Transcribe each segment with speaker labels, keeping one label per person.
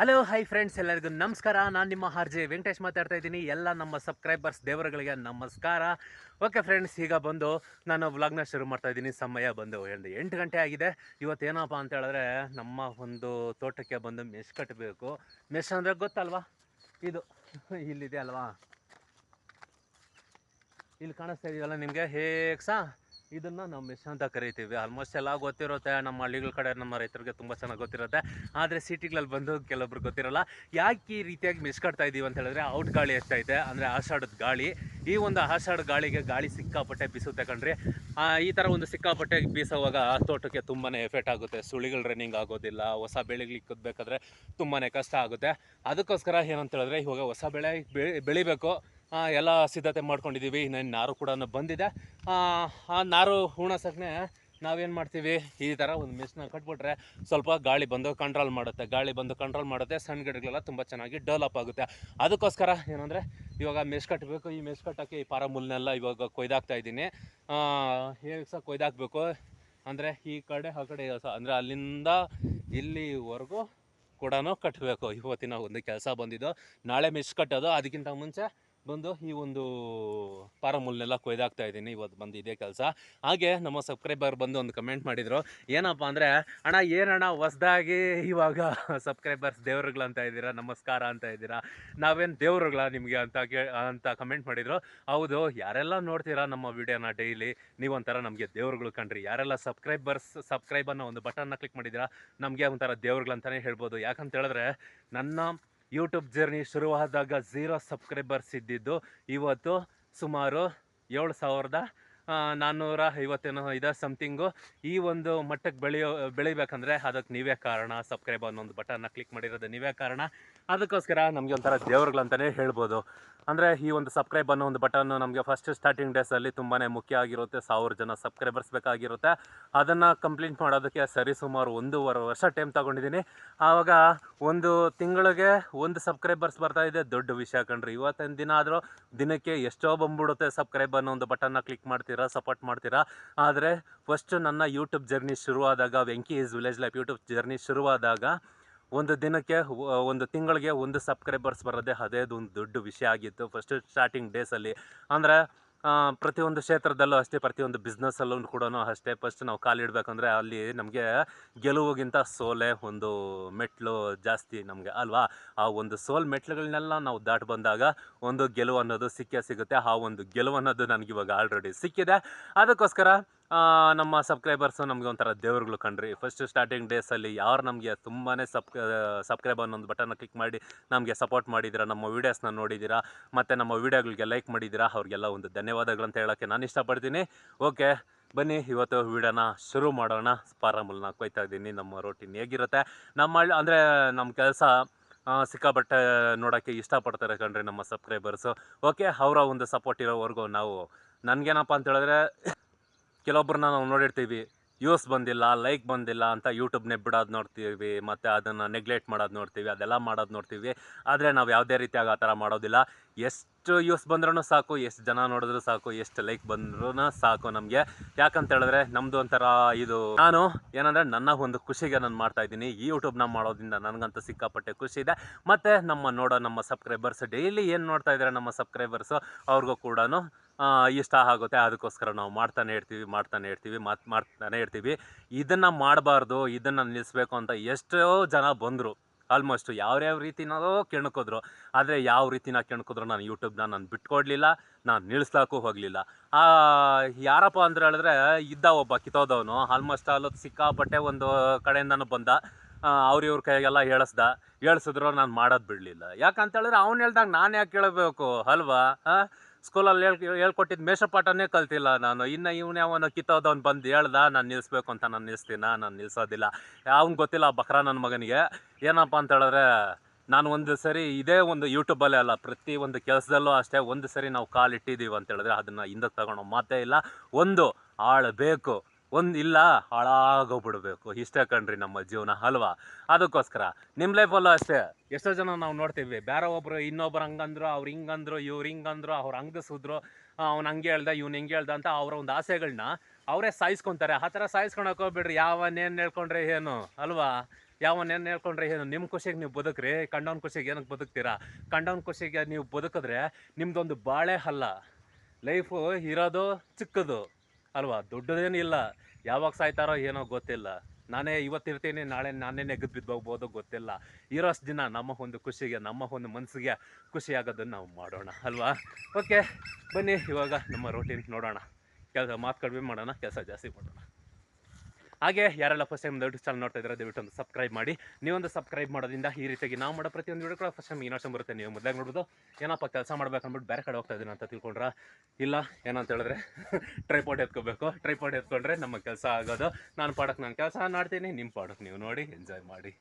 Speaker 1: Hello hi friends ಎಲ್ಲರಿಗೂ ನಮಸ್ಕಾರ. ನಾನು ನಿಮ್ಮ ಆರ್ಜೆ ವೆಂಕಟೇಶ್ ಮಾತಾಡ್ತಾ ಇದ್ದೀನಿ. ಎಲ್ಲ ನಮ್ಮ ಸಬ್ಸ್ಕ್ರೈಬರ್ಸ್ ದೇವರುಗಳಿಗೆ ನಮಸ್ಕಾರ. ಓಕೆ ಫ್ರೆಂಡ್ಸ್ ಈಗ ಬಂದು ನಾನು ವ್ಲಾಗ್ನ ಶುರು ಮಾಡ್ತಾ ಇದ್ದೀನಿ. ಸಮಯ ಬಂದು ಒಂದು ಎಂಟು ಗಂಟೆ ಆಗಿದೆ. ಇವತ್ತೇನಪ್ಪ ಅಂತ ಹೇಳಿದ್ರೆ ನಮ್ಮ ಒಂದು ತೋಟಕ್ಕೆ ಬಂದು ಮೆಶ್ ಕಟ್ಟಬೇಕು. ಮೆಶ್ ಅಂದರೆ ಗೊತ್ತಲ್ವಾ? ಇದು ಇಲ್ಲಿದೆ ಅಲ್ವಾ? ಇಲ್ಲಿ ಕಾಣಿಸ್ತಾ ಇದೆಯಲ್ಲ ನಿಮಗೆ? ಹೇಗೆ ಸಹ ಇದನ್ನು ನಾವು ಮೆಸ್ ಅಂತ ಕರಿತೀವಿ. ಆಲ್ಮೋಸ್ಟ್ ಎಲ್ಲ ಗೊತ್ತಿರುತ್ತೆ. ನಮ್ಮ ಹಳ್ಳಿಗಳ ಕಡೆ ನಮ್ಮ ರೈತರಿಗೆ ತುಂಬ ಚೆನ್ನಾಗಿ ಗೊತ್ತಿರುತ್ತೆ. ಆದರೆ ಸಿಟಿಗಳಲ್ಲಿ ಬಂದು ಕೆಲವೊಬ್ರು ಗೊತ್ತಿರಲ್ಲ. ಯಾಕೆ ಈ ರೀತಿಯಾಗಿ ಮಿಸ್ ಕಟ್ತಾ ಇದ್ದೀವಿ ಅಂತ ಹೇಳಿದ್ರೆ ಔಟ್ ಗಾಳಿ ಎಷ್ಟೈತೆ ಅಂದರೆ ಆಷಾಢದ ಗಾಳಿ. ಈ ಒಂದು ಆಷಾಢ ಗಾಳಿಗೆ ಗಾಳಿ ಸಿಕ್ಕಾಪಟ್ಟೆ ಬೀಸುತ್ತೆ ಕಣ್ರಿ. ಈ ಥರ ಒಂದು ಸಿಕ್ಕಾಪಟ್ಟೆ ಬೀಸೋವಾಗ ಆ ತೋಟಕ್ಕೆ ತುಂಬಾ ಎಫೆಕ್ಟ್ ಆಗುತ್ತೆ. ಸುಳಿಗಳು ರನ್ನಿಂಗ್ ಆಗೋದಿಲ್ಲ. ಹೊಸ ಬೆಳೆಗಳಿಗೆ ಕುದಬೇಕಾದ್ರೆ ತುಂಬಾ ಕಷ್ಟ ಆಗುತ್ತೆ. ಅದಕ್ಕೋಸ್ಕರ ಏನಂತ ಹೇಳಿದ್ರೆ ಇವಾಗ ಹೊಸ ಬೆಳೆ ಬೆಳಿ, ಬೆಳಿಬೇಕು. ಎಲ್ಲ ಸಿದ್ಧತೆ ಮಾಡ್ಕೊಂಡಿದ್ದೀವಿ ಇನ್ನೇನು ನಾರು ಕೂಡ ಬಂದಿದೆ. ಆ, ನಾರು ಉಣಸಕ್ಕೆ ನಾವೇನು ಮಾಡ್ತೀವಿ? ಈ ಥರ ಒಂದು ಮೆಸ್ನ ಕಟ್ಬಿಟ್ರೆ ಸ್ವಲ್ಪ ಗಾಳಿ ಬಂದು ಕಂಟ್ರೋಲ್ ಮಾಡುತ್ತೆ. ಗಾಳಿ ಬಂದು ಕಂಟ್ರೋಲ್ ಮಾಡುತ್ತೆ. ಸಣ್ಣ ಗಿಡಗಳೆಲ್ಲ ತುಂಬ ಚೆನ್ನಾಗಿ ಡೆವಲಪ್ ಆಗುತ್ತೆ. ಅದಕ್ಕೋಸ್ಕರ ಏನಂದರೆ ಇವಾಗ ಮೆಸ್ ಕಟ್ಟಬೇಕು ಈ ಮೆಸ್ ಕಟ್ಟೋಕ್ಕೆ ಈ ಪಾರಮುಲ್ನೆಲ್ಲ ಇವಾಗ ಕೊಯ್ದಾಕ್ತಾ ಇದ್ದೀನಿ. ಹೇಗೆ ಸಹ ಕೊಯ್ದಾಕಬೇಕು? ಅಂದರೆ ಈ ಕಡೆ ಆ ಕಡೆ ಸಹ ಅಂದರೆ ಅಲ್ಲಿಂದ ಇಲ್ಲಿವರೆಗೂ ಕೂಡ ಕಟ್ಟಬೇಕು ಇವತ್ತಿನ ಒಂದು ಕೆಲಸ ಬಂದಿದ್ದು. ನಾಳೆ ಮೆಸ್ ಕಟ್ಟೋದು. ಅದಕ್ಕಿಂತ ಮುಂಚೆ ಬಂದು ಈ ಒಂದು ಪಾರಮುಲ್ನೆಲ್ಲ ಕೊಯ್ದಾಗ್ತಾ ಇದ್ದೀನಿ, ಇವತ್ತು ಬಂದು ಇದೇ ಕೆಲಸ. ಹಾಗೆ ನಮ್ಮ ಸಬ್ಸ್ಕ್ರೈಬರ್ ಬಂದು ಒಂದು ಕಮೆಂಟ್ ಮಾಡಿದರು, ಏನಪ್ಪ ಅಂದರೆ, ಅಣ್ಣ ಏನಣ್ಣ ಹೊಸ್ದಾಗಿ ಇವಾಗ ಸಬ್ಸ್ಕ್ರೈಬರ್ಸ್ ದೇವ್ರುಗಳಂತ ಇದ್ದೀರಾ? ನಮಸ್ಕಾರ ಅಂತ ಇದ್ದೀರಾ? ನಾವೇನು ದೇವ್ರುಗಳ ನಿಮಗೆ ಅಂತ ಕೇ, ಅಂತ ಕಮೆಂಟ್ ಮಾಡಿದರು. ಹೌದು, ಯಾರೆಲ್ಲ ನೋಡ್ತೀರಾ ನಮ್ಮ ವಿಡಿಯೋನ ಡೈಲಿ ನೀವೊಂಥರ ನಮಗೆ ದೇವ್ರುಗಳು ಕಂಡ್ರಿ ಯಾರೆಲ್ಲ ಸಬ್ಸ್ಕ್ರೈಬರ್ಸ್ ಸಬ್ಸ್ಕ್ರೈಬ್ ಅನ್ನೋ ಒಂದು ಬಟನ್ನ ಕ್ಲಿಕ್ ಮಾಡಿದ್ದೀರಾ, ನಮಗೆ ಒಂಥರ ದೇವ್ರುಗಳಂತಲೇ ಹೇಳ್ಬೋದು. ಯಾಕಂತ ಹೇಳಿದ್ರೆ, ನನ್ನ ಯೂಟ್ಯೂಬ್ ಜರ್ನಿ ಶುರುವಾದಾಗ ಝೀರೋ ಸಬ್ಸ್ಕ್ರೈಬರ್ಸ್ ಇದ್ದಿದ್ದು, ಇವತ್ತು ಸುಮಾರು ಏಳು ಸಾವಿರದ ನಾನ್ನೂರ ಐವತ್ತೇನೋ ಇದೆ ಸಮಥಿಂಗು ಈ ಒಂದು ಮಟ್ಟಕ್ಕೆ ಬೆಳೆಯೋ, ಬೆಳಿಬೇಕಂದ್ರೆ ಅದಕ್ಕೆ ನೀವೇ ಕಾರಣ. ಸಬ್ಸ್ಕ್ರೈಬ್ ಅನ್ನೋ ಒಂದು ಬಟನ್ನ ಕ್ಲಿಕ್ ಮಾಡಿರೋದು ನೀವೇ ಕಾರಣ. ಅದಕ್ಕೋಸ್ಕರ ನಮಗೆ ಒಂಥರ ದೇವ್ರುಗಳಂತಲೇ ಹೇಳ್ಬೋದು. ಅಂದರೆ ಈ ಒಂದು ಸಬ್ಸ್ಕ್ರೈಬ್ ಅನ್ನೋ ಒಂದು ಬಟನ್ನು ನಮಗೆ ಫಸ್ಟ್ ಸ್ಟಾರ್ಟಿಂಗ್ ಡೇಸಲ್ಲಿ ತುಂಬಾ ಮುಖ್ಯ ಆಗಿರುತ್ತೆ. ಸಾವಿರ ಜನ ಸಬ್ಸ್ಕ್ರೈಬರ್ಸ್ ಬೇಕಾಗಿರುತ್ತೆ. ಅದನ್ನು ಕಂಪ್ಲೀಟ್ ಮಾಡೋದಕ್ಕೆ ಸರಿ ಸುಮಾರು ಒಂದೂವರೆ ವರ್ಷ ಟೈಮ್ ತಗೊಂಡಿದ್ದೀನಿ. ಆವಾಗ ಒಂದು ತಿಂಗಳಿಗೆ ಒಂದು ಸಬ್ಸ್ಕ್ರೈಬರ್ಸ್ ಬರ್ತಾ ಇದೆ. ದೊಡ್ಡ ವಿಷಯ ಕಂಡ್ರಿ ಇವತ್ತಿನ ದಿನ ಆದರೂ ದಿನಕ್ಕೆ ಎಷ್ಟೋ ಬಂದ್ಬಿಡುತ್ತೆ ಸಬ್ಸ್ಕ್ರೈಬ್ ಅನ್ನೋ ಒಂದು ಬಟನ್ನ ಕ್ಲಿಕ್ ಮಾಡ್ತೀರಾ ಸಪೋರ್ಟ್ ಮಾಡ್ತೀರಾ. ಆದರೆ ಫಸ್ಟ್ ನನ್ನ YouTube journey ಶುರುವಾದಾಗ Venki is village life YouTube journey ಶುರುವಾದಾಗ ಒಂದು ದಿನಕ್ಕೆ ಒಂದು ತಿಂಗಳಿಗೆ ಒಂದು ಸಬ್ಸ್ಕ್ರೈಬರ್ಸ್ ಬರೋದೇ ಒಂದು ದೊಡ್ಡ ವಿಷಯ ಆಗಿತ್ತು. ಫಸ್ಟ್ ಸ್ಟಾರ್ಟಿಂಗ್ ಡೇಸಲ್ಲಿ ಅಂದರೆ ಪ್ರತಿಯೊಂದು ಕ್ಷೇತ್ರದಲ್ಲೂ ಅಷ್ಟೇ, ಪ್ರತಿಯೊಂದು ಬಿಸ್ನೆಸ್ಸಲ್ಲೂ ಕೂಡ ಅಷ್ಟೇ. ಫಸ್ಟ್ ನಾವು ಕಾಲಿಡಬೇಕಂದ್ರೆ ಅಲ್ಲಿ ನಮಗೆ ಗೆಲುವಿಗಿಂತ ಸೋಲೆ ಒಂದು ಮೆಟ್ಲು ಜಾಸ್ತಿ ನಮಗೆ ಅಲ್ವಾ? ಆ ಒಂದು ಸೋಲ್ ಮೆಟ್ಲುಗಳನ್ನೆಲ್ಲ ನಾವು ದಾಟಿ ಬಂದಾಗ ಒಂದು ಗೆಲುವು ಅನ್ನೋದು ಸಿಕ್ಕೇ ಸಿಗುತ್ತೆ. ಆ ಒಂದು ಗೆಲುವು ಅನ್ನೋದು ನನಗಿವಾಗ ಆಲ್ರೆಡಿ ಸಿಕ್ಕಿದೆ. ಅದಕ್ಕೋಸ್ಕರ ನಮ್ಮ ಸಬ್ಸ್ಕ್ರೈಬರ್ಸು ನಮಗೆ ಒಂಥರ ದೇವ್ರುಗಳು ಕಣ್ರಿ. ಫಸ್ಟ್ ಸ್ಟಾರ್ಟಿಂಗ್ ಡೇಸಲ್ಲಿ ಯಾರು ನಮಗೆ ತುಂಬಾ ಸಬ್ ಸಬ್ಸ್ಕ್ರೈಬ್ ಅನ್ನೋ ಒಂದು ಬಟನ್ನ ಕ್ಲಿಕ್ ಮಾಡಿ ನಮಗೆ ಸಪೋರ್ಟ್ ಮಾಡಿದ್ದೀರಾ ನಮ್ಮ ವೀಡಿಯೋಸ್ನ ನೋಡಿದ್ದೀರಾ ಮತ್ತು ನಮ್ಮ ವೀಡಿಯೋಗಳಿಗೆ ಲೈಕ್ ಮಾಡಿದ್ದೀರಾ ಅವ್ರಿಗೆಲ್ಲ ಒಂದು ಧನ್ಯವಾದಗಳಂತ ಹೇಳೋಕ್ಕೆ ನಾನು ಇಷ್ಟಪಡ್ತೀನಿ. ಓಕೆ ಬನ್ನಿ, ಇವತ್ತು ವೀಡಿಯೋನ ಶುರು ಮಾಡೋಣ. ಪಾರಮುಲ್ನ ಕೊಯ್ತಾ ಇದ್ದೀನಿ. ನಮ್ಮ ರೋಟೀನ್ ಹೇಗಿರುತ್ತೆ? ನಮ್ಮ ಅಂದರೆ ನಮ್ಮ ಕೆಲಸ ಸಿಕ್ಕಾಪಟ್ಟೆ ನೋಡೋಕ್ಕೆ ಇಷ್ಟಪಡ್ತಾರೆ ಕಣ್ರಿ ನಮ್ಮ ಸಬ್ಸ್ಕ್ರೈಬರ್ಸು ಓಕೆ ಅವರ ಒಂದು ಸಪೋರ್ಟ್ ಇರೋವರೆಗೂ ನಾವು. ನನಗೇನಪ್ಪ ಅಂತ ಹೇಳಿದ್ರೆ ಕೆಲವೊಬ್ಬರನ್ನ ನಾವು ನೋಡಿರ್ತೀವಿ, ವ್ಯೂಸ್ ಬಂದಿಲ್ಲ, ಲೈಕ್ ಬಂದಿಲ್ಲ ಅಂತ ಯೂಟ್ಯೂಬ್ನೇ ಬಿಡೋದು ನೋಡ್ತೀವಿ, ಮತ್ತು ಅದನ್ನು ನೆಗ್ಲೆಕ್ಟ್ ಮಾಡೋದು ನೋಡ್ತೀವಿ, ಅದೆಲ್ಲ ಮಾಡೋದು ನೋಡ್ತೀವಿ. ಆದರೆ ನಾವು ಯಾವುದೇ ರೀತಿಯಾಗಿ ಆ ಥರ ಮಾಡೋದಿಲ್ಲ. ಎಷ್ಟು ಯೂಸ್ ಬಂದ್ರೂ ಸಾಕು, ಎಷ್ಟು ಜನ ನೋಡಿದ್ರು ಸಾಕು, ಎಷ್ಟು ಲೈಕ್ ಬಂದ್ರೂ ಸಾಕು ನಮಗೆ. ಯಾಕಂತ ಹೇಳಿದ್ರೆ ನಮ್ಮದು ಒಂಥರ ಇದು, ನಾನು ಏನಂದರೆ ನನ್ನ ಒಂದು ಖುಷಿಗೆ ನಾನು ಮಾಡ್ತಾ ಇದ್ದೀನಿ. ಈ ಯೂಟ್ಯೂಬ್ನ ಮಾಡೋದ್ರಿಂದ ನನಗಂತೂ ಸಿಕ್ಕಾಪಟ್ಟೆ ಖುಷಿ ಇದೆ. ಮತ್ತು ನಮ್ಮ ನೋಡೋ ನಮ್ಮ ಸಬ್ಸ್ಕ್ರೈಬರ್ಸ್ ಡೈಲಿ ಏನು ನೋಡ್ತಾ ಇದ್ದಾರೆ ನಮ್ಮ ಸಬ್ಸ್ಕ್ರೈಬರ್ಸು ಅವ್ರಿಗೂ ಕೂಡ ಇಷ್ಟ ಆಗುತ್ತೆ ಅದಕ್ಕೋಸ್ಕರ ನಾವು ಮಾಡ್ತಾನೆ ಇರ್ತೀವಿ ಮಾಡ್ತಾನೆ ಇರ್ತೀವಿ, ಮಾತು, ಮಾಡ್ತಾನೆ ಇರ್ತೀವಿ. ಇದನ್ನು ಮಾಡಬಾರ್ದು, ಇದನ್ನು ನಿಲ್ಲಿಸ್ಬೇಕು ಅಂತ ಎಷ್ಟೋ ಜನ ಬಂದರು. ಆಲ್ಮೋಸ್ಟ್ ಯಾವ್ಯಾವ ರೀತಿನೋ ಕೆಣಕಿದ್ರು. ಆದರೆ ಯಾವ ರೀತಿನ ಕೆಣ್ಕಿದ್ರು ನಾನು ಯೂಟ್ಯೂಬ್ನ ನಾನು ಬಿಟ್ಕೊಡ್ಲಿಲ್ಲ, ನಾನು ನಿಲ್ಲಿಸ್ಲಾಕೂ ಹೋಗಲಿಲ್ಲ. ಯಾರಪ್ಪ ಅಂದ್ರೆ ಹೇಳಿದ್ರೆ, ಇದ್ದ ಒಬ್ಬ ಕಿತ್ತೋದವನು. ಆಲ್ಮೋಸ್ಟ್ ಅಲ್ಲೋದು ಸಿಕ್ಕಾಪಟ್ಟೆ ಒಂದು ಕಡೆಯಿಂದನೂ ಬಂದ. ಅವ್ರ ಇವ್ರ ಕೈಗೆಲ್ಲ ಹೇಳಿಸ್ದ. ಹೇಳಿಸಿದ್ರು ನಾನು ಮಾಡೋದು ಬಿಡಲಿಲ್ಲ. ಯಾಕಂತ ಹೇಳಿದ್ರೆ ಅವ್ನು ಹೇಳ್ದಾಗ ನಾನು ಯಾಕೆ ಕೇಳಬೇಕು? ಅಲ್ವಾ? ಹಾಂ ಸ್ಕೂಲಲ್ಲಿ ಹೇಳ್ ಹೇಳ್ಕೊಟ್ಟಿದ್ದು ಮೇಷಪಾಠನೇ ಕಲ್ತಿಲ್ಲ ನಾನು. ಇನ್ನು ಇವನೇ ಅವನು ಕಿತ್ತೋದವ್ನು ಬಂದು ಹೇಳ್ದ, ನಾನು ನಿಲ್ಲಿಸ್ಬೇಕು ಅಂತ ನಾನು ನಿಲ್ಲಿಸ್ತೀನ ನಾನು ನಿಲ್ಲಿಸೋದಿಲ್ಲ ಅವ್ನು ಗೊತ್ತಿಲ್ಲ ಬಕ್ರ ನನ್ನ ಮಗನಿಗೆ. ಏನಪ್ಪ ಅಂತ ಹೇಳಿದ್ರೆ, ನಾನು ಒಂದು ಸರಿ ಇದೇ ಒಂದು ಯೂಟ್ಯೂಬಲ್ಲೇ ಅಲ್ಲ, ಪ್ರತಿ ಒಂದು ಕೆಲಸದಲ್ಲೂ ಅಷ್ಟೇ ಒಂದು ಸರಿ ನಾವು ಕಾಲು ಇಟ್ಟಿದ್ದೀವಿ ಅಂತ ಹೇಳಿದ್ರೆ, ಅದನ್ನು ಹಿಂದಕ್ಕೆ ತಗೊಳ್ಳೋ ಮಾತೇ ಇಲ್ಲ, ಒಂದು, ಆಳು ಬೇಕು. ಒಂದು ಇಲ್ಲ, ಹಾಳಾಗೋಗ್ಬಿಡ್ಬೇಕು. ಇಷ್ಟೇ ಕಣ್ರಿ ನಮ್ಮ ಜೀವನ, ಅಲ್ವಾ? ಅದಕ್ಕೋಸ್ಕರ ನಿಮ್ಮ ಲೈಫಲ್ಲೂ ಅಷ್ಟೇ. ಎಷ್ಟೋ ಜನ ನಾವು ನೋಡ್ತೀವಿ, ಬೇರೆ ಒಬ್ಬರು ಇನ್ನೊಬ್ರು ಹಂಗಂದ್ರು, ಅವ್ರು ಹಿಂಗಂದ್ರು, ಇವ್ರು ಹಿಂಗಂದ್ರು, ಅವ್ರು ಹಂಗಸಿದ್ರು ಅವ್ನು ಹಂಗೆ ಹೇಳ್ದ, ಇವ್ನು ಹಿಂಗೆ ಹೇಳ್ದ ಅಂತ ಅವರ ಒಂದು ಆಸೆಗಳನ್ನ ಅವರೇ ಸಾಯಿಸ್ಕೊಂತಾರೆ. ಆ ಥರ ಸಾಯಿಸ್ಕೊಳಕ್ಕೆ ಯಾವ ಯಾವನ್ನೇನು ಹೇಳ್ಕೊಂಡ್ರೆ ಏನು, ಅಲ್ವಾ? ಯಾವನ್ನೇನು ಹೇಳ್ಕೊಂಡ್ರೆ ಏನು? ನಿಮ್ಮ ಖುಷಿಗೆ ನೀವು ಬದುಕ್ರಿ, ಕಂಡವ್ನ ಖುಷಿಗೆ ಏನಕ್ಕೆ ಬದುಕ್ತೀರಾ? ಕಂಡವ್ನ ಖುಷಿಗೆ ನೀವು ಬದುಕಿದ್ರೆ ನಿಮ್ದೊಂದು ಬಾಳೆ ಅಲ್ಲ ಲೈಫು ಇರೋದು ಚಿಕ್ಕದು. ಅಲ್ವಾ? ದೊಡ್ಡದೇನಿಲ್ಲ ಯಾವಾಗ ಸಾಯ್ತಾರೋ ಏನೋ ಗೊತ್ತಿಲ್ಲ. ನಾನೇ ಇವತ್ತಿರ್ತೀನಿ ನಾಳೆ ನಾನೇ ನೆಗೆದು ಬಿದ್ದು ಹೋಗ್ಬೋದು ಗೊತ್ತಿಲ್ಲ. ಇರೋಷ್ಟು ದಿನ ನಮ್ಮ ಒಂದು ಖುಷಿಗೆ, ನಮ್ಮ ಒಂದು ಮನಸ್ಸಿಗೆ ಖುಷಿಯಾಗೋದನ್ನು ನಾವು ಮಾಡೋಣ, ಅಲ್ವಾ? ಓಕೆ ಬನ್ನಿ ಇವಾಗ ನಮ್ಮ ರೋಟೀನ್ ನೋಡೋಣ. ಕೆಲಸ ಮಾತು ಕಡಿಮೆ ಮಾಡೋಣ, ಕೆಲಸ ಜಾಸ್ತಿ ಮಾಡೋಣ. ಹಾಗೆ ಯಾರೆಲ್ಲ ಫಸ್ಟ್ ಟೈಮ್ ದಯವಿಟ್ಟು ಚಾನಲ್ ನೋಡ್ತಾ ಇದ್ದಾರೆ, ದಯವಿಟ್ಟು ಒಂದು ಸಬ್ಸ್ಕ್ರೈಬ್ ಮಾಡಿ. ನೀವೊಂದು ಸಬ್ಸ್ಕ್ರೈಬ್ ಮಾಡೋದ್ರಿಂದ ಈ ರೀತಿಯಾಗಿ ನಾವು ಮಾಡೋ ಪ್ರತಿಯೊಂದು ವಿಡಿಯೋ ಕೂಡ ಫಸ್ಟ್ ಟೈಮ್ ಇನ್ನೊಷ್ಟು ಬರುತ್ತೆ. ನೀವು ಮೊದಲಾಗಿ ನೋಡ್ಬೋದು, ಏನಪ್ಪ ಕೆಲಸ ಮಾಡ್ಬೇಕು ಅಂದ್ಬಿಟ್ಟು ಬೇರೆ ಕಡೆ ಹೋಗ್ತಾ ಇದ್ದೀನಿ ಅಂತ ತಿಳ್ಕೊಂಡ್ರ? ಇಲ್ಲ, ಏನಂತ ಹೇಳಿದ್ರೆ ಟ್ರೈಪಾಡ್ ಎತ್ಕೋಬೇಕು. ಟ್ರೈಪಾಡ್ ಎತ್ಕೊಂಡ್ರೆ ನಮ್ಮ ಕೆಲಸ ಆಗೋದು. ನಾನು ಪಾಡಕ್ಕೆ ನಾನು ಕೆಲಸ ಮಾಡ್ತೀನಿ ನಿಮ್ಮ ಪಾಡಕ್ಕೆ ನೀವು ನೋಡಿ ಎಂಜಾಯ್ ಮಾಡಿ.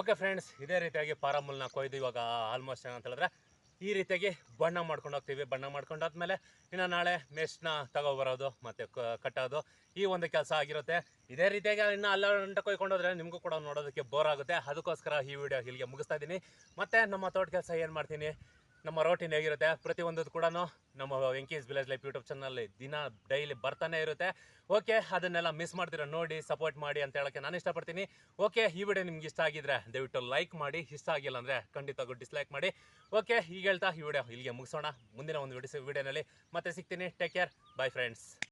Speaker 1: ಓಕೆ ಫ್ರೆಂಡ್ಸ್, ಇದೇ ರೀತಿಯಾಗಿ ಪಾರಮುಲ್ನ ಕೊಯ್ದು ಇವಾಗ ಆಲ್ಮೋಸ್ಟ್ ಏನಂತ ಹೇಳಿದ್ರೆ ಈ ರೀತಿಯಾಗಿ ಬಣ್ಣ ಮಾಡ್ಕೊಂಡು ಹೋಗ್ತೀವಿ. ಬಣ್ಣ ಮಾಡ್ಕೊಂಡಾದ್ಮೇಲೆ ಇನ್ನು ನಾಳೆ ಮೆಸ್ಟ್ನ ತಗೊಬರೋದು, ಮತ್ತು ಕಟ್ಟೋದು, ಈ ಒಂದು ಕೆಲಸ ಆಗಿರುತ್ತೆ. ಇದೇ ರೀತಿಯಾಗಿ ಇನ್ನು ಅಲ್ಲ ಗಂಟೆ ಕೊಯ್ಕೊಂಡೋದ್ರೆ ನಿಮಗೂ ಕೂಡ ನೋಡೋದಕ್ಕೆ ಬೋರ್ ಆಗುತ್ತೆ. ಅದಕ್ಕೋಸ್ಕರ ಈ ವಿಡಿಯೋ ಇಲ್ಲಿಗೆ ಮುಗಿಸ್ತಾ ಇದ್ದೀನಿ. ಮತ್ತು ನಮ್ಮ ತೋಟ ಕೆಲಸ ಏನು ಮಾಡ್ತೀನಿ? ನಮ್ಮ ರೋಟೀನ್ ಹೇಗಿರುತ್ತೆ? ಪ್ರತಿಯೊಂದು ಕೂಡ ನಮ್ಮ Venki's village life YouTube channel ದಿನ ಡೈಲಿ ಬರ್ತಾನೆ ಇರುತ್ತೆ. ಓಕೆ ಅದನ್ನೆಲ್ಲ ಮಿಸ್ ಮಾಡ್ತೀರಾ ನೋಡಿ ಸಪೋರ್ಟ್ ಮಾಡಿ ಅಂತ ಹೇಳಕ್ಕೆ ನಾನು ಇಷ್ಟಪಡ್ತೀನಿ. ಓಕೆ ಈ ವಿಡಿಯೋ ನಿಮ್ಗೆ ಇಷ್ಟ ಆಗಿದ್ರೆ ದಯವಿಟ್ಟು ಲೈಕ್ ಮಾಡಿ. ಇಷ್ಟ ಆಗಿಲ್ಲ ಅಂದರೆ ಖಂಡಿತ ಡಿಸ್ಲೈಕ್ ಮಾಡಿ. ಓಕೆ ಈಗ ಹೇಳ್ತಾ ಈ ವಿಡಿಯೋ ಇಲ್ಲಿಗೆ ಮುಗಿಸೋಣ. ಮುಂದಿನ ಒಂದು ವಿಡಿಯೋ ವಿಡಿಯೋನಲ್ಲಿ ಮತ್ತೆ ಸಿಗ್ತೀನಿ. Take care bye friends